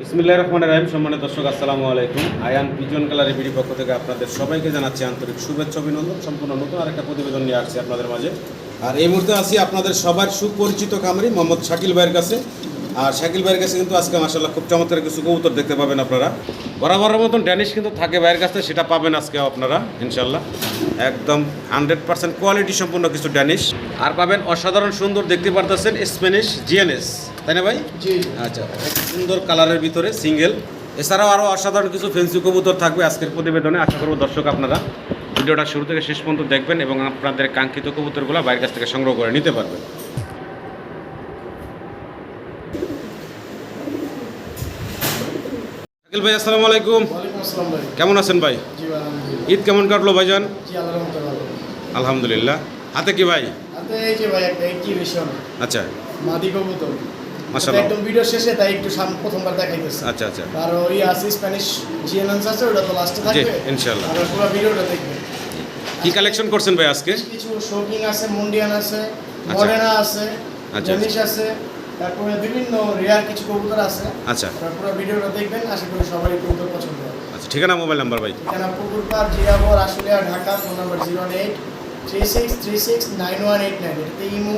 বিসমিল্লাহ রহমান রাহিম। সম্মানিত দর্শক, আসসালামু আলাইকুম। আয়ান পিজন কালার বিডি পক্ষ থেকে আপনাদের সবাইকে জানাচ্ছি আন্তরিক শুভেচ্ছা, অভিনন্দন। সম্পূর্ণ নতুন আরেকটা প্রতিবেদন নিয়ে আসছি আপনাদের মাঝে। আর এই মুহূর্তে আছি আপনাদের সবার সুপরিচিত খামারি, মোহাম্মদ শাকিল ভাইয়ের কাছে। আর শাকিল ভাইয়ের কাছে কিন্তু আজকে মাসাল্লাহ খুব চমৎকার কিছু কবুতর দেখতে পাবেন আপনারা। বরাবরের মতন ড্যানিশ কিন্তু থাকে ভাইয়ের কাছে, সেটা পাবেন আজকে আপনারা ইনশাল্লাহ একদম হান্ড্রেড পার্সেন্ট কোয়ালিটি সম্পূর্ণ কিছু ড্যানিশ। আর পাবেন অসাধারণ সুন্দর, দেখতে পারতেছেন স্প্যানিশ জিএনএস। তাই না ভাই? আচ্ছা সুন্দর কালারের ভিতরে সিঙ্গেল। এছাড়াও আরও অসাধারণ কিছু ফেন্সি কবুতর থাকবে আজকের প্রতিবেদনে। আশা করব দর্শক আপনারা ভিডিওটা শুরু থেকে শেষ পর্যন্ত দেখবেন এবং আপনাদের কাঙ্ক্ষিত কবুতরগুলো বাইরের কাছ থেকে সংগ্রহ করে নিতে পারবেন। শাকিল ভাই আসসালামু আলাইকুম। কেমন আছেন ভাই? আলহামদুলিল্লাহ। ঈদ কেমন কাটলো ভাইজান? আলহামদুলিল্লাহ হাতে কি ভাই? আচ্ছা। মাশাআল্লাহ। একদম ভিডিও শেষে তাই একটু সাম প্রথমবার দেখাইতেছে। আচ্ছা আচ্ছা। আর ওই আছে স্প্যানিশ জিএনএন্স আছে ওটা তো লাস্টে থাকবে। ইনশাল্লাহ আর পুরো ভিডিওটা দেখবে। কি কালেকশন করছেন ভাই আজকে? কিছু শোকিং আছে মুন্ডিয়ান আছে। আছে। আছে তারপরে বিভিন্ন রেয়ার কিছু কবুতর আছে। আচ্ছা। পুরো ভিডিওটা দেখবেন আশা করি সবাই কবুতর পছন্দ হবে। আচ্ছা ঠিকানা মোবাইল নাম্বার ভাই? ঠিকানা পুকুরপাড় Zirabo Ashulia Dhaka phone number zero eight three six three six nine one eight nine এটাতে ইমো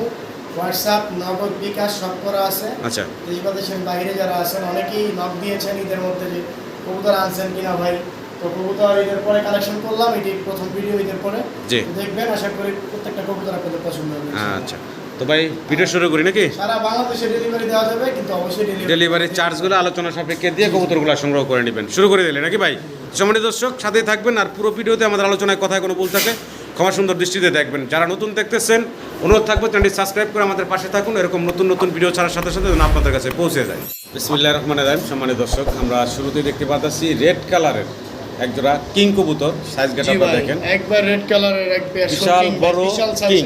হোয়াটসঅ্যাপ নগদ বিকাশ সব করা আছে। আচ্ছা। দেশ বা দেশের বাইরে যারা আছেন অনেকেই নক দিয়েছেন ঈদের মধ্যে যে কবুতর আনছেন কিনা ভাই? তো কবুতর ঈদের পরে কালেকশন করলাম এটি প্রথম ভিডিও ঈদের পরে। দেখবেন আশা করি প্রত্যেকটা কবুতর আপনাদের পছন্দ হবে। আচ্ছা। তো ভাই ভিডিও শুরু করি নাকি? সারা বাংলাদেশে ডেলিভারি দেওয়া যাবে কিন্তু অবশ্যই ডেলিভারি চার্জগুলো আলোচনা সাপেক্ষে দিয়ে কবুতরগুলো সংগ্রহ করে নেবেন। শুরু করে দিলে নাকি ভাই? সম্মানিত দর্শক সাথেই থাকবেন। আর পুরো ভিডিওতে আমাদের আলোচনায় কথা কোনো ভুল থাকে ক্ষমা সুন্দর দৃষ্টিতে দেখবেন। যারা নতুন দেখতেছেন অনুরোধ থাকবে চ্যানেলটি সাবস্ক্রাইব করে আমাদের পাশে থাকুন। এরকম নতুন নতুন ভিডিও ছাড়ার সাথে সাথে যেন আপনাদের কাছে পৌঁছে যায়। বিসমিল্লাহ রহমান রাহিম। সম্মানিত দর্শক আমরা শুরুতেই দেখতে পাচ্ছি রেড কালারের একজোড়া কিং কবুতর। সাইজ গেটারটা দেখেন। একবার রেড কালারের এক পেয়ার বিশাল বড় বিশাল কিং।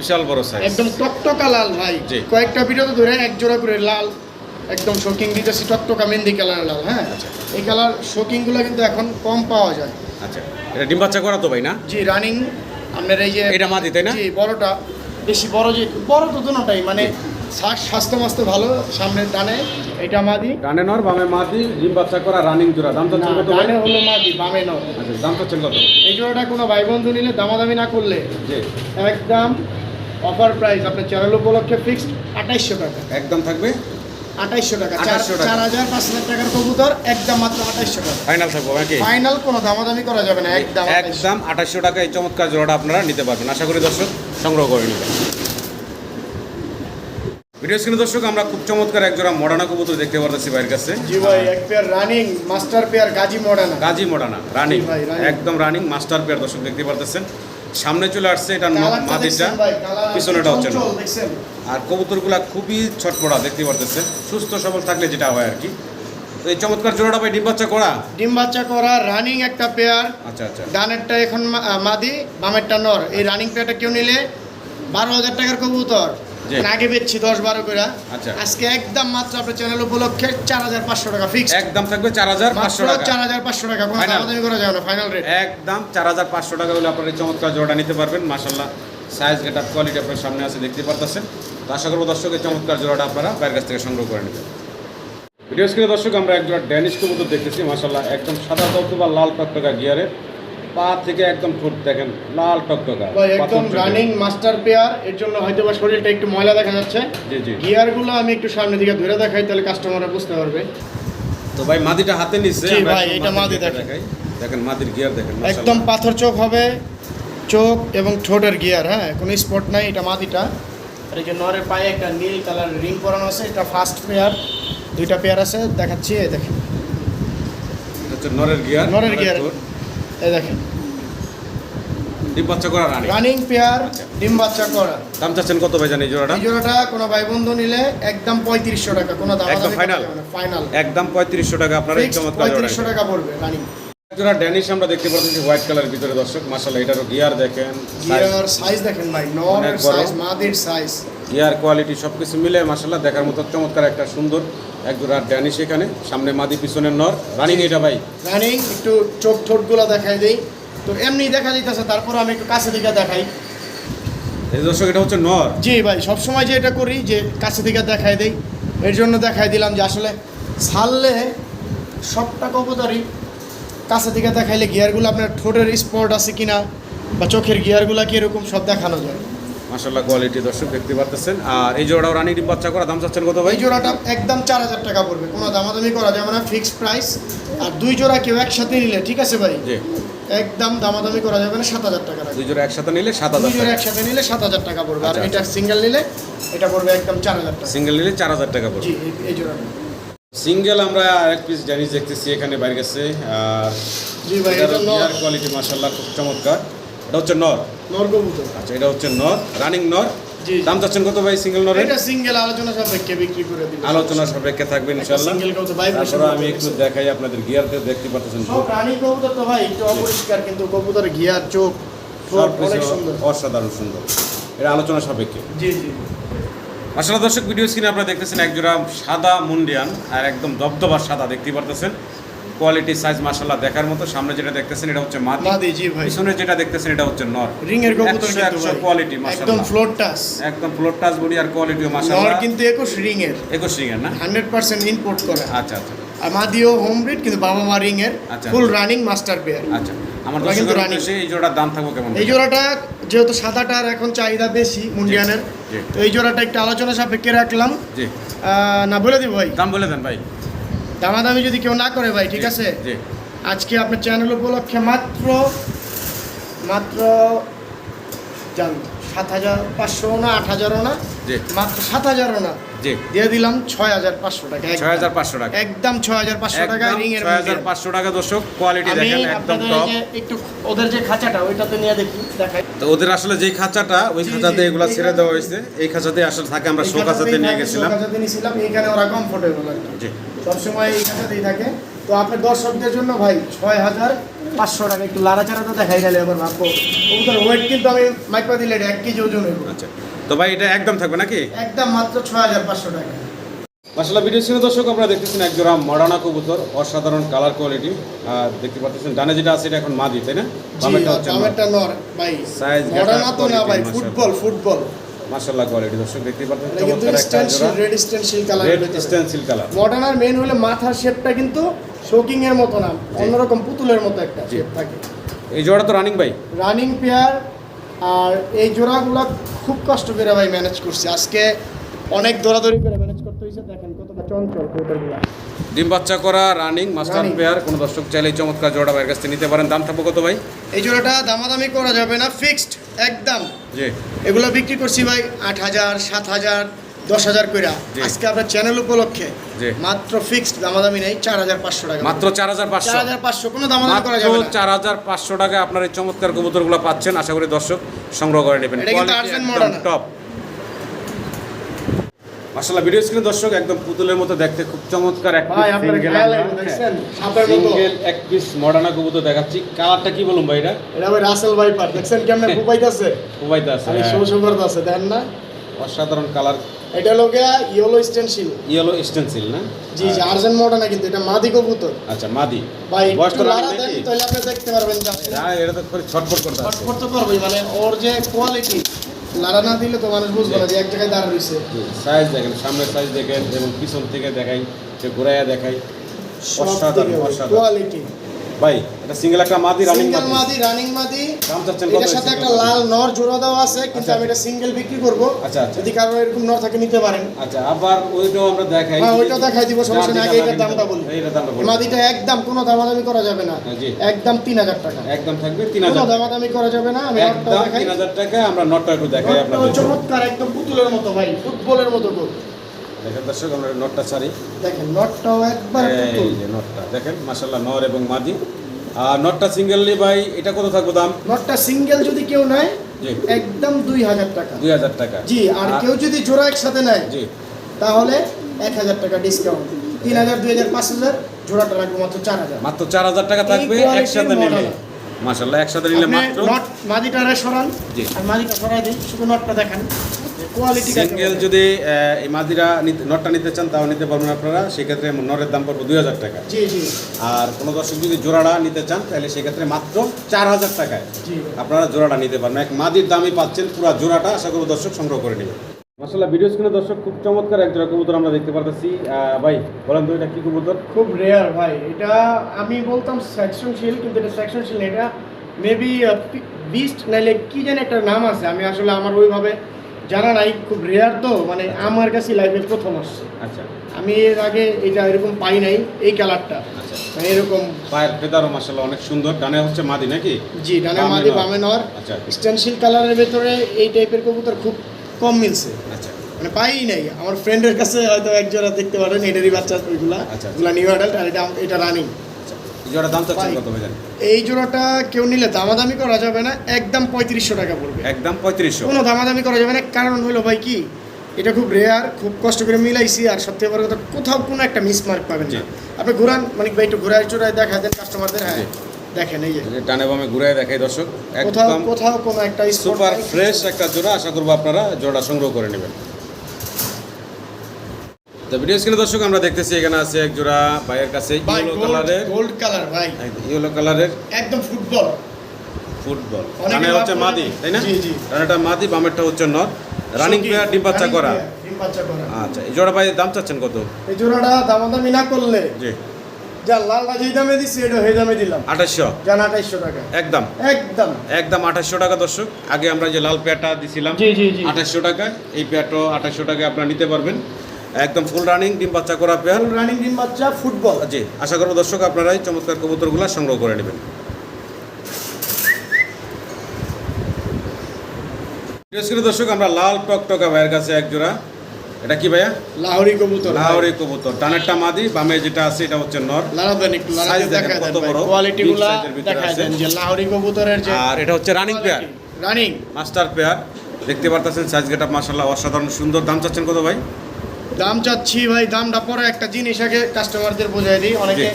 বিশাল বড় সাইজ একদম টকটকা লাল ভাই। কয়েকটা ভিডিওতে ধরে এক জোড়া করে লাল একদম শোকিং দিতেছি টকটকা মেহেন্দি কালার লাল হ্যাঁ? আচ্ছা। এই কালার শোকিংগুলো কিন্তু এখন কম পাওয়া যায়। আচ্ছা। এটা ডিম বাচ্চা করা তো ভাই না? জি রানিং আপনার এই যে এটা মাদি তাই না? জি বড়টা। বেশি বড় যে বড় তো দুটোটাই মানে স্বা- স্বাস্থ্য মাস্ত ভালো সামনের ডানে এটা মাদি। ডানে নর বামে মাদি ডিম বাচ্চা করা রানিং জোড়া। দাম চাচ্ছেন কত? ডানে হলো মাদি বামে নয় আচ্ছা দাম চাচ্ছেন কত? এই জোড়াটা কোনো ভাই বন্ধু নিলে দামাদামি না করলে। জি। একদম অফার প্রাইস আপনার চ্যানেল উপলক্ষে ফিক্সড আঠাইশশো টাকা। একদম থাকবে? আঠাইশশো টাকা। চার 2800 টাকা। চার হাজার পাঁচ হাজার টাকার কবুতর একদম মাত্র আঠাইশশো টাকা। ফাইনাল থাকব নাকি? ফাইনাল কোনো দামাদামি করা যাবে না একদম একদম আঠাশশো টাকা এই চমৎকার জোড়াটা আপনারা নিতে পারবেন। আশা করি দর্শক সংগ্রহ করে নেবেন। ভিডিও স্ক্রিনে দর্শক আমরা খুব চমৎকার এক জোড়া মডানা কবুতর দেখতে পারতেছি ভাইয়ের কাছে। জি ভাই এক pair running master pair Gazi মডানা। Gazi মডানা রানিং। একদম রানিং মাস্টার পেয়ার দর্শক দেখতে পারতেছেন। সামনে চলে আসছে এটা মাদিরটা মাদিটা এটা পিছনেটা হচ্ছে না আর কবুতরগুলা খুবই ছটপড়া দেখতে পারতেছে সুস্থ সবল থাকলে যেটা হয় আর কি। এই চমৎকার জোড়াটা ভাই ডিম বাচ্চা করা? ডিম বাচ্চা করা রানিং একটা পেয়ার আচ্ছা আচ্ছা। ডানেরটা এখন মাদি বামেরটা নর। এই রানিং পেয়ারটা কেউ নিলে বারো হাজার টাকার কবুতর। আগে বেচছি দশ বারো করে আচ্ছা। আজকে একদম মাত্র আপনার চ্যানেল উপলক্ষে চার হাজার পাঁচশো টাকা ফিক্স একদম থাকবে চার হাজার পাঁচশো টাকা। চার হাজার পাঁচশো টাকা কোনো দামাদামি করা যাবে না ফাইনাল রেট একদম চার হাজার পাঁচশো টাকা হলে আপনার এই চমৎকার জোড়াটা নিতে পারবেন। মাসাল্লাহ সাইজ গেট আপ কোয়ালিটি আপনার সামনে আছে দেখতে পারতেছেন। তো আশা করব দর্শক চমৎকার জোড়াটা আপনারা বাইরের কাছ থেকে সংগ্রহ করে নেবেন। ভিডিও স্ক্রিনে দর্শক আমরা এক জোড়া ড্যানিশ কবুতর দেখতেছি। মাসাল্লাহ একদম সাদা টকটকা লাল টকটকা গিয়ারের পা থেকে একদম ঠোঁট দেখেন লাল টকটকা ভাই একদম রানিং মাস্টার পেয়ার এর জন্য হয়তো বা শরীরটা একটু ময়লা দেখা যাচ্ছে। জি জি। গিয়ারগুলো আমি একটু সামনে দিকে ধরে দেখাই তাহলে কাস্টমাররা বুঝতে পারবে। তো ভাই মাদিটা হাতে নিচ্ছে জি ভাই, এটা মাদি। দেখাই। দেখেন মাদির গিয়ার দেখেন একদম পাথর চোখ হবে চোখ এবং ঠোঁটের গিয়ার হ্যাঁ কোনো স্পট নাই এটা মাদিটা। আর এই যে নরের পায়ে একটা নীল কালার রিং পরানো আছে এটা ফার্স্ট পেয়ার দুইটা পেয়ার আছে দেখাচ্ছি দেখেন। নরের গিয়ার নরের gear। এই দেখেন। ডিম বাচ্চা করা রানী রানিং পেয়ার। ডিম বাচ্চা করা। দাম চাচ্ছেন কত ভাই জানি জোড়াটা? এই জোড়াটা কোনো ভাই বন্ধু নিলে একদম পঁয়ত্রিশশো টাকা কোনো দাম একদম ফাইনাল ফাইনাল একদম পঁয়ত্রিশশো টাকা আপনার এই চমৎকার জোড়া পঁয়ত্রিশশো টাকা পড়বে রানিং জোড়া ড্যানিশ আমরা দেখতে পাচ্ছি হোয়াইট কালারের ভিতরে দর্শক। মাসাল্লাহ এটারও গিয়ার দেখেন গিয়ার সাইজ দেখেন ভাই নরের সাইজ মাদির সাইজ গিয়ার কোয়ালিটি সব কিছু মিলে মাসাল্লাহ দেখার মতো চমৎকার একটা সুন্দর একজোড়া ড্যানিশ এখানে। সামনে মাদি পিছনের নর। রানিং এটা ভাই। রানিং একটু চোখ ঠোঁটগুলো দেখাই দেই। তো এমনি দেখা যাইতেছে তারপর আমি একটু কাছে দিকে দেখাই। এই দর্শক এটা হচ্ছে নর। জি ভাই সবসময় যে এটা করি যে কাছে দিকে দেখাই দেই। এর জন্য দেখাই দিলাম যে আসলে ছাড়লে সবটা কবুতরই কাছে থেকে দেখাইলে গিয়ারগুলো আপনার ঠোঁটের স্পট আছে কিনা বা চোখের গিয়ারগুলো কি এরকম সব দেখানো যায়। মাসাল্লাহ কোয়ালিটি দর্শক দেখতে পাচ্ছেন আর এই জোড়াও রানিং ডিম বাচ্চা করা দাম চাচ্ছেন কত ভাই? এই জোড়াটা একদম চার হাজার টাকা পড়বে কোনো দামাদামি করা যাবে না ফিক্সড প্রাইস আর দুই জোড়া কেউ একসাথে নিলে ঠিক আছে ভাই? জি। একদম দামাদামি করা যাবে না সাত হাজার টাকা দুই জোড়া একসাথে নিলে সাত দুই হাজার জোড়া একসাথে নিলে সাত হাজার টাকা পড়বে। আর আচ্ছা, এটা সিঙ্গেল নিলে এটা পড়বে একদম চার হাজার টাকা। সিঙ্গেল নিলে চার হাজার টাকা পড়বে। জি এই- এই জোড়াটা। সিঙ্গেল আমরা আরেক পিস জানিস দেখতেছি এখানে বাইরে গেছে আর জি ভাই এটা নর। কোয়ালিটি মাসাল্লাহ খুব চমৎকার। এটা হচ্ছে নর। নর কবুতর। আচ্ছা এটা হচ্ছে নর রানিং নর। জি দাম চাচ্ছেন কত ভাই সিঙ্গেল নরের? এটা সিঙ্গেল আলোচনা সাপেক্ষে বিক্রি করে দিবে। আলোচনা সাপেক্ষে থাকবে ভাইব্রেশন তারপরে আমি একটু দেখাই আপনাদের গিয়ারতে দেখতে পাচ্ছেন সব রানী কবুতর তো ভাই একটু অপরিষ্কার কিন্তু কবুতর গিয়ার চোখ অসাধারণ সুন্দর। এটা আলোচনা সাপেক্ষে। জি জি। আসলে দর্শক ভিডিও স্ক্রিনে আপনারা দেখতেছেন একজোড়া সাদা মুন্ডিয়ান আর একদম দবদবা সাদা দেখতে পারতেছেন। কোয়ালিটি সাইজ মাসাল্লাহ দেখার মতো সামনে যেটা দেখতেছেন এটা হচ্ছে মাদি মাদি জি ভাই। পিছনে যেটা দেখতেছেন এটা হচ্ছে নর। রিং এর কবুতর কিন্তু ভাই। কোয়ালিটি একদম মাসাল্লাহ ফ্লোর টাচ একদম ফ্লোর টাচ বডি আর কোয়ালিটিও নর কিন্তু একুশ রিং এর একুশ রিং এর না? হান্ড্রেড পার্সেন্ট ইম্পোর্ট করে। আচ্ছা আচ্ছা। আর মাদিও হোম ব্রিড কিন্তু বাবা মা রিং এর। ফুল রানিং মাস্টার পেয়ার আচ্ছা। আমার কিন্তু রানী। এই জোড়ার দাম থাকব কেমন? এই জোড়াটা যেহেতু সাদাটার এখন চাহিদা বেশি মুন্ডিয়ানের। তো এই জোড়াটা একটু আলোচনা সাপেক্ষে রাখলাম। না বলে দিব ভাই। দাম বলে দেন ভাই। দামাদামি যদি কেউ না করে ভাই ঠিক আছে? আজকে আপনার চ্যানেল উপলক্ষে মাত্র মাত্র জান সাত হাজার পাঁচশো না আট হাজারও না? মাত্র সাত হাজারও না? দিয়ে দিলাম ছয় হাজার পাঁচশো টাকা ছয় হাজার পাঁচশো টাকা। একদম ছয় হাজার পাঁচশো টাকা রিং এর ছয় হাজার পাঁচশো টাকা দর্শক কোয়ালিটি দেখেন একদম টপ একটু ওদের যে খাঁচাটা ওইটাতে নিয়ে দেখি দেখাই। তো ওদের আসলে যে খাঁচাটা ওই খাঁচাতে এগুলা ছেড়ে দেওয়া হয়েছে। এই খাঁচাতে আসলে থাকে আমরা শো খাঁচাতে নিয়ে গেছিলাম। খাঁচাতে নিয়েছিলাম এখানে ওরা কমফোর্টেবল আর কি। সবসময় এই খাঁচাতেই থাকে। তো আপনার দর্শকদের জন্য ভাই ছয় হাজার পাঁচশো টাকা একটু লাড়াচাড়াটা দেখাই গেলে আবার ভাববো ওদের ওয়েট কিন্তু আমি মাইপা দিলে এক কেজি ওজন আচ্ছা। তো ভাই এটা একদম থাকবে নাকি? একদম মাত্র ছয় হাজার পাঁচশো টাকা। আসলে ভিডিও ছিল দর্শক আপনারা দেখতেছেন এক জোড়া মডানা কবুতর অসাধারণ কালার কোয়ালিটি আর দেখতে পাচ্ছেন ডানে যেটা আছে এটা এখন মাদি তাই না? বামেরটা নর। ভাই। Size, মডার্ন তো না ভাই ফুটবল ফুটবল। মাশাআল্লাহ কোয়ালিটি দর্শক দেখতে পাচ্ছেন চমৎকার একটা জোড়া। Red stencil colour red stencil colour modern আর মেন হলে মাথার শেপটা কিন্তু শোকিং এর মতো না অন্যরকম পুতুলের মতো একটা শেপ থাকে। এই জোড়া তো রানিং ভাই। রানিং পেয়ার আর এই জোড়াগুলো খুব কষ্ট করে ভাই ম্যানেজ করছি। আজকে অনেক দৌড়াদৌড়ি করে ম্যানেজ হয়েছে দেখেন কতটা চঞ্চল কৌটাগুলো ডিম বাচ্চা করা রানিং মাস্টার পেয়ার কোনো দর্শক চাইলে চমৎকার জোড়া ভাইয়ের কাছ থেকে নিতে পারেন। দাম থাকব কত ভাই? এই জোড়াটা দামাদামি করা যাবে না ফিক্সড একদম। জি। এগুলো বিক্রি করছি ভাই আট হাজার সাত হাজার দশ হাজার কইরা। আজকে আপনার চ্যানেল উপলক্ষে মাত্র ফিক্সড দামাদামি নেই চার হাজার পাঁচশো টাকা। মাত্র চার হাজার পাঁচশো। চার হাজার পাঁচশো কোনো দামাদামি করা যাবে চার হাজার পাঁচশো টাকায় আপনার এই চমৎকার কবুতরগুলো পাচ্ছেন আশা করি দর্শক সংগ্রহ করে নেবেন। টপ মাসাল্লাহ ভিডিও স্ক্রিনে দর্শক একদম পুতুলের মতো দেখতে খুব চমৎকার এক ভাই আপনার খেয়াল লাগবে দেখছেন? সাপের মতো। সিঙ্গেল এক পিস মডার্না কবুতর দেখাচ্ছি। কালারটা কি বলুন ভাই এটা? এটা ভাই রাসেল ভাইপার দেখছেন কেমনে? ফুপাইতেছে। খুবাইতে আছে আমি হ্যাঁ। শো শো করতেছে দেখেন না। অসাধারণ কালার। এটা লোকে ইয়েলো স্টেনশিল ইয়েলো স্টেন্সিল না? জি জি আর্জেন্ট মডা না কিন্তু এটা মাদি কবুতর। আচ্ছা মাদি। ভাই বয়স তো লাড়া তাহলে আপনি দেখতে পারবেন হ্যাঁ এটা তো করে ছটফট করতে ছটফট তো করবেই মানে ওর যে কোয়ালিটি লাড়া না দিলে তো মানুষ বুঝবে না যে এক জায়গায় দাঁড়া রয়েছে। সাইজ দেখেন সামনের সাইজ দেখেন এবং পিছন থেকে দেখাই সে ঘুরাইয়া দেখাই। অসাধারণ অসাধারণ। কোয়ালিটি ভাই এটা সিঙ্গেল একটা মাদি রানিং সিঙ্গেল মাদি। মাদি রানিং মাদি। দাম চাচ্ছেন কত এটার সাথে একটা লাল নর জোড়া দেওয়া আছে কিন্তু আচ্ছা। আমি এটা সিঙ্গেল বিক্রি করব। আচ্ছা, আচ্ছা। যদি কারও এরকম নর থাকে নিতে পারেন। আচ্ছা আবার ওইটাও আমরা দেখাই। হ্যাঁ, ওইটাও দেখাই দিব, সমস্যা নেই, আগে এটার দামটা বলি। এইটার দামটা বলি। মাদিটা একদম কোনো দামাদামি করা যাবে না। হ্যাঁ, জি। একদম তিন হাজার টাকা। একদম থাকবে তিন কোনো হাজার। দামাদামি করা যাবে না আমি নটটা দেখাই। তিন হাজার টাকা আমরা নটটা একটু দেখাই আপনাদের চমৎকার একদম পুতুলের মতো ভাই ফুটবলের মতো গোল। দেখেন দর্শক আমরা নটটা ছাড়ি। দেখেন নটটাও একবার এই যে নটটা দেখেন মাসাল্লাহ নর এবং মাদি। আর নটটা সিঙ্গেললি ভাই এটা কত থাকবে দাম? নটটা সিঙ্গেল যদি কেউ নেয় একদম দুই হাজার টাকা। দুই হাজার টাকা। জি আর কেউ যদি জোড়া একসাথে নেয় জি। তাহলে এক হাজার টাকা ডিসকাউন্ট তিন হাজার দুই হাজার পাঁচ হাজার জোড়াটা রাখব মাত্র চার হাজার। মাত্র চার হাজার টাকা থাকবে একসাথে নিলে। একসাথে নিলে মাত্র নট সরান। জি। আর মাদিটা সরাই দিই শুধু নটটা দেখান। সিঙ্গেল যদি এই মাদিরা নিতে- নটটা নিতে চান তাও নিতে পারবেন আপনারা। সেক্ষেত্রে নরের দাম পড়বে দুই হাজার টাকা। আর কোনো দর্শক যদি জোড়াটা নিতে চান তাহলে সেক্ষেত্রে মাত্র চার হাজার টাকায় জি। আপনারা জোড়াটা নিতে পারবেন। এক মাদির দামই পাচ্ছেন পুরো জোড়াটা আশা করব দর্শক সংগ্রহ করে নেবেন। মাসাল্লাহ ভিডিও স্ক্রিনে দর্শক খুব চমৎকার এক জোড়া কবুতর আমরা দেখতে পারতেছি। ভাই বলেন তো এটা কি কবুতর? খুব রেয়ার ভাই। এটা আমি বলতাম সেকশনশীল কিন্তু এটা সেকশনশীল না এটা মেবি বিস্ট নাইলে কি জানি একটা নাম আছে। আমি আসলে আমার ওইভাবে জানা নাই খুব রেয়ার তো মানে আমার কাছে লাইফে প্রথম আসছে। আচ্ছা। আমি এর আগে এটা এরকম পাই নাই এই কালারটা আচ্ছা। মানে এরকম পায়ের ফেদারও মাসাল্লাহ অনেক সুন্দর ডানে হচ্ছে মাদি নাকি? জি ডানে মাদি। বামে নর। আচ্ছা স্টেনশিল কালারের ভেতরে এই টাইপের কবুতর খুব কম মিলছে। আচ্ছা। মানে পাই নাই। আমার ফ্রেন্ডের কাছে হয়তো একজোড়া দেখতে পারেন এটারই বাচ্চা ওইগুলা। আচ্ছা। নিউ অ্যাডাল্ট আর এটা এটা রানিং জোড়া দাম চাচ্ছেন কত এই জোড়াটা কেউ নিলে দামাদামি করা যাবে না একদম পঁয়ত্রিশশো টাকা পড়বে। একদম পঁয়ত্রিশশো। কোনো দামাদামি করা যাবে না কারণ হলো ভাই কি এটা খুব রেয়ার খুব কষ্ট করে মিলাইছি আর সত্যি বড় কথা কোথাও কোনো একটা মিস মিসমার্ক পাবেন। না। আপনি ঘুরান মানে ভাই একটু ঘুরায় চুরায় দেখা দেন কাস্টমারদের হ্যাঁ জি। দেখেন এই যে। এই যে ডানে বামে ঘুরে দেখাই দর্শক কোথাও কোথাও কোনো একটা সুপার ফ্রেশ একটা জোড়া আশা করব আপনারা জোড়া সংগ্রহ করে নেবেন। তো ভিডিও স্ক্রিনে দর্শক আমরা দেখতেছি এখানে আছে এক জোড়া ভাইয়ের কাছে ইয়েলো কালারের গোল্ড কালার ভাই। ইয়েলো কালারের একদম ফুটবল ফুটবল ডানে হচ্ছে মাদি তাই না? জি, জি। মাদি বামেরটা হচ্ছে নর। রানিং প্লেয়ার ডিম বাচ্চা করা। আচ্ছা এই জোড়া ভাই দাম চাচ্ছেন কত? এই জোড়াটা দামাদামি না করলে জি। যা যেই দামে দিচ্ছি এটা সেই দামে দিলাম। আঠাশশো জান আঠাইশশো টাকা। একদম। একদম। একদম আঠাশশো টাকা দর্শক। আগে আমরা যে লাল পেয়ারটা দিছিলাম জি, জি, জি। আঠাশশো টাকা এই পেয়ারটাও আঠাশশো টাকা আপনারা নিতে পারবেন। একদম ফুল রানিং ডিম বাচ্চা করা পেয়ার। রানিং ডিম বাচ্চা ফুটবল জি আশা করব দর্শক আপনারা এই চমৎকার কবুতরগুলো সংগ্রহ করে নেবেন। দর্শক আমরা লাল টকটকা ভাইয়ের কাছে এক জোড়া। এটা কি ভাইয়া? লাহোরি কবুতর লাহোরি কবুতর। ডানেরটা মাদি বামে যেটা আছে এটা হচ্ছে নর। একটু লারা দেখেন কত বড়, কোয়ালিটি big গুলা size এর ভিতরে দেখা আছে। দেন যে লাহোরি কবুতরের যে আর এটা হচ্ছে running pair running master pair দেখতে পারতেছেন সাইজ গেট আপ মাসাল্লাহ অসাধারণ সুন্দর। দাম চাচ্ছেন কত ভাই? দাম চাচ্ছি ভাই দামটা পরে একটা জিনিস আগে কাস্টমারদের বোঝাই দিই। অনেকে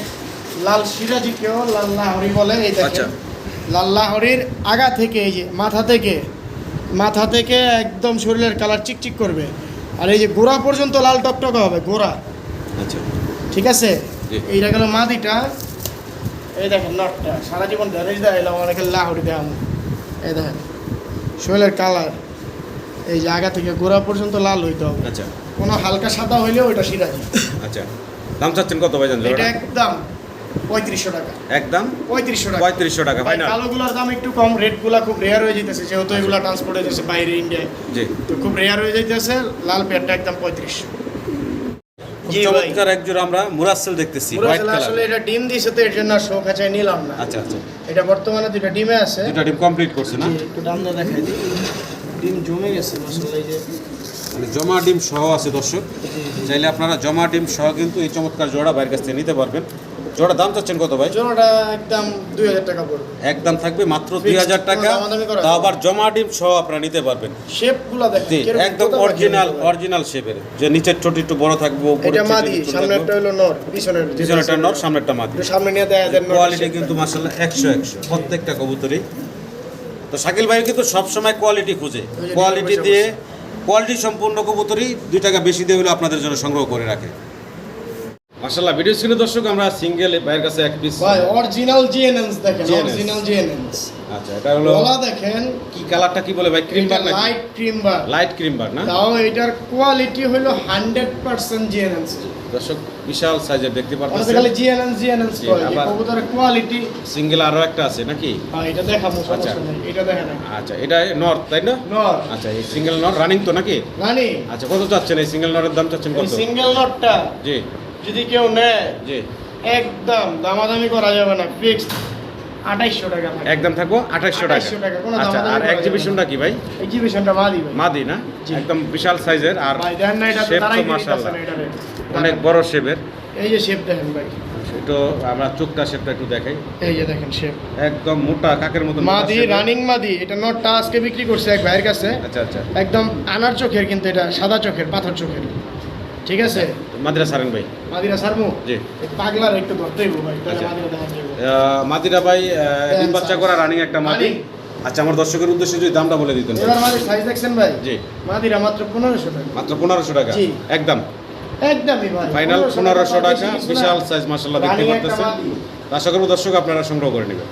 লাল সিরাজি কেউ লাল লাহোরি বলে এই আচ্ছা। দেখেন লাল লাহোরির আগা থেকে এই যে মাথা থেকে মাথা থেকে একদম শরীরের কালার চিকচিক করবে। আর এই যে গোড়া পর্যন্ত লাল টকটকা হবে গোড়া। আচ্ছা। ঠিক আছে। এইটা গেল মাদিটা। এই দেখেন নটটা। সারা জীবন ড্যামেজ দেয় এলাম অনেকে লাহরি দেখাম এই দেখেন শরীরের কালার এই যে আগা থেকে গোড়া পর্যন্ত লাল হইতে হবে। আচ্ছা। কোনো হালকা সাদা হইলেও ওইটা সিরাজি আচ্ছা দাম চাচ্ছেন কত ভাই জান এটা একদম পঁয়ত্রিশশো টাকা। একদম পঁয়ত্রিশশো টাকা। পঁয়ত্রিশশো টাকা ভাই ফাইনাল কালোগুলোর দাম একটু কম রেটগুলো খুব রেয়ার হয়ে যেতেছে যেহেতু এগুলো ট্রান্সপোর্ট হয়ে যাচ্ছে বাইরে ইন্ডিয়ায় জি। তো খুব রেয়ার হয়ে যাইতেছে লাল পেয়ারটা একদম পঁয়ত্রিশশো খুব জি চমৎকার এক আমরা মুরাসেল দেখতেছি আসলে- আসলে এটা ডিম দিয়েছে তো এর জন্য খাঁচায় নিলাম না। আচ্ছা আচ্ছা। এটা বর্তমানে ডিমে আছে। দুটা ডিম কমপ্লিট করছে না? একটু দাম দিয়ে দেখাই দিই। ডিম জমে গেছে মশলা এই যে মানে জমা ডিম সহ আছে দর্শক। চাইলে আপনারা জমা ডিম সহ কিন্তু এই চমৎকার জোড়া বাইরের কাছ থেকে নিতে পারবেন। জোড়া দাম চাচ্ছেন কত ভাই? জোড়াটা একদম দুই হাজার টাকা পড়বে। একদম থাকবে মাত্র দুই হাজার টাকা। যাবে আবার জমা ডিম সহ আপনারা নিতে পারবেন। শেপগুলো দেখেন একদম অরিজিনাল অরিজিনাল শেপের যে নিচের ছোট একটু বড় থাকবে এটা মাদি সামনেরটা হলো নর পিছনের পিছনেরটা নর সামনেরটা মাদি। সামনে নিয়ে দেয়া দেন কোয়ালিটি কিন্তু মাসাল্লাহ একশো একশো প্রত্যেকটা কবুতরই। তো শাকিল ভাই কিন্তু সবসময় কোয়ালিটি খুঁজে। কোয়ালিটি দিয়ে কোয়ালিটি সম্পূর্ণ কবুতরই দুই টাকা বেশি দিয়ে হলেও আপনাদের জন্য সংগ্রহ করে রাখে। মাসাল্লাহ ভিডিও স্ক্রিনে দর্শক আমরা সিঙ্গেল ভাইয়ের কাছে এক পিস ভাই অরিজিনাল জিএনএনস দেখেন অরিজিনাল জিএনএনস আচ্ছা এটা হলো গলা দেখেন। কি কালারটা কি বলে ভাই? ক্রিম এটা বার নাকি? Light cream bar light cream bar না? তাও এটার কোয়ালিটি হলো হান্ড্রেড পার্সেন্ট জিএনএনস দর্শক বিশাল সাইজের দেখতে পাচ্ছেন খালি কবুতরের কোয়ালিটি সিঙ্গেল আরও একটা আছে নাকি? হ্যাঁ এটা দেখাবো আচ্ছা। এটা দেখেন আচ্ছা এটা নর্থ তাই না? নর আচ্ছা এই সিঙ্গেল নর রানিং তো নাকি? রানি আচ্ছা কত চাচ্ছেন? এই সিঙ্গেল নরের দাম চাচ্ছেন কত? সিঙ্গেল নটটা জি। যদি কেউ নেয় জি। একদম দামাদামি করা যাবে না ফিক্সড আঠাইশশো টাকা একদম থাকব? 2800 টাকা, আচ্ছা আর এক্সিবিশনটা কি ভাই? এক্সিবিশনটা মাদি ভাই। মাদি না? একদম বিশাল সাইজের আর ভাই দেখেন না এটা শেপ তো মাশাআল্লাহ। দিতেছে না এটারে। অনেক বড় শেপের এই যে শেপ দেখেন ভাই। একটু আমরা চোখটা শেপটা একটু দেখাই। এই যে দেখেন শেপ একদম মোটা কাকের মতো মাদি। রানিং মাদি। এটা নটটা আজকে বিক্রি করছে এক ভাইয়ের কাছে। আচ্ছা আচ্ছা। একদম আনার চোখের কিন্তু এটা সাদা চোখের পাথর চোখের। ঠিক আছে? মাদিরা সারেন ভাই। মাদিরা সারমু? জি। পাগলার একটু ধরতেই ভাই আচ্ছা। মাদিরা ভাই ডিম বাচ্চা করা রানিং একটা মাদি। আচ্ছা আমার দর্শকের উদ্দেশ্যে যদি দামটা বলে দিতেন। এবার মাদির সাইজ দেখছেন ভাই? জি। মাদিরা মাত্র পনেরোশো টাকা। মাত্র পনেরোশো টাকা? জি। একদম? একদমই ভাই ফাইনাল 1500 পনেরোশো টাকা। বিশাল সাইজ মাসাল্লাহ দেখতে পারতেছেন। আশা করব দর্শক আপনারা সংগ্রহ করে নেবেন।